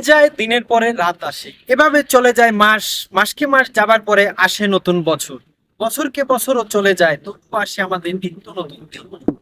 যায়, দিনের পরে রাত আসে। এভাবে চলে যায় মাস। মাসকে মাস যাবার পরে আসে নতুন বছর। বছরকে বছরও চলে যায় তবু আসে আমাদের নিত্য নতুন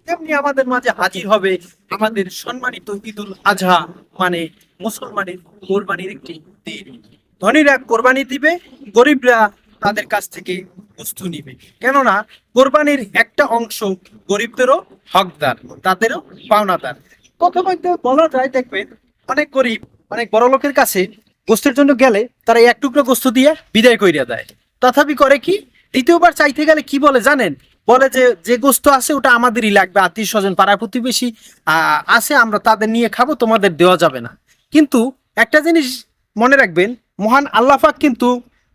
তেমনি আমাদের মাঝে হাজির হবে আমাদের সম্মানিত ঈদুল আজহা মানে মুসলমানের কোরবানির একটি দিন। ধনীরা কোরবানি দিবে, গরিবরা তাদের কাছ থেকে বস্তু নিবে। কেননা, কোরবানির একটা অংশ গরিবদেরও হকদার, তাদেরও পাওনাদার। কথা বলতে বলা যায়, দেখবেন, অনেক গরিব অনেক বড় লোকের কাছে গোস্তের জন্য গেলে তারা এক টুকরো গোস্ত দিয়ে বিদায় করিয়া দেয়। তথাপি করে কি, দ্বিতীয়বার চাইতে গেলে কি বলে জানেন? বলে যে যে গোস্ত আছে ওটা আমাদেরই লাগবে, আত্মীয় স্বজন, পাড়া প্রতিবেশী আছে, আমরা তাদের নিয়ে খাব, তোমাদের দেওয়া যাবে না। কিন্তু একটা জিনিস মনে রাখবেন, মহান আল্লাহাক কিন্তু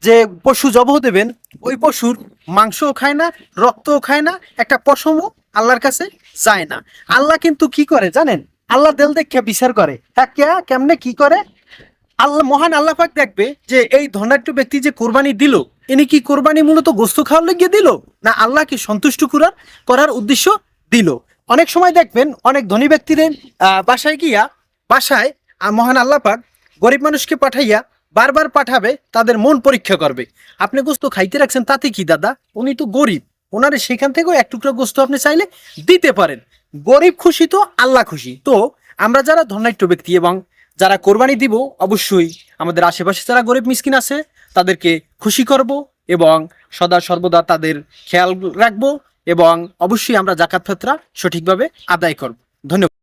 যে পশু জবহ দেবেন, ওই পশুর মাংসও খায় না, রক্তও খায় না, একটা পশমও আল্লাহর কাছে যায় না। আল্লাহ কিন্তু কি করে জানেন? আল্লাহ দেল দেখে বিচার করে। হ্যাঁ কে, কেমনে কি করে? আল্লাহ, মহান আল্লাহ পাক দেখবে যে এই ধনাঢ্য ব্যক্তি যে কোরবানি দিল, ইনি কি কোরবানি মূলত গোস্ত খাওয়ার লেগে দিল? না আল্লাহকে সন্তুষ্ট করার করার উদ্দেশ্য দিল? অনেক সময় দেখবেন অনেক ধনী ব্যক্তিদের বাসায় গিয়া, বাসায় মহান আল্লাহ পাক গরিব মানুষকে পাঠাইয়া বারবার পাঠাবে, তাদের মন পরীক্ষা করবে। আপনি গোস্ত খাইতে রাখছেন, তাতে কি দাদা? উনি তো গরিব। ওনারে সেখান থেকেও এক টুকরো গোস্ত আপনি চাইলে দিতে পারেন। গরিব খুশি তো আল্লাহ খুশি। তো আমরা যারা ধনাঢ্য ব্যক্তি এবং যারা কোরবানি দিব, অবশ্যই আমাদের আশেপাশে যারা গরিব মিসকিন আছে, তাদেরকে খুশি করব এবং সদা সর্বদা তাদের খেয়াল রাখব এবং অবশ্যই আমরা জাকাত ফেতরা সঠিকভাবে আদায় করব। ধন্যবাদ।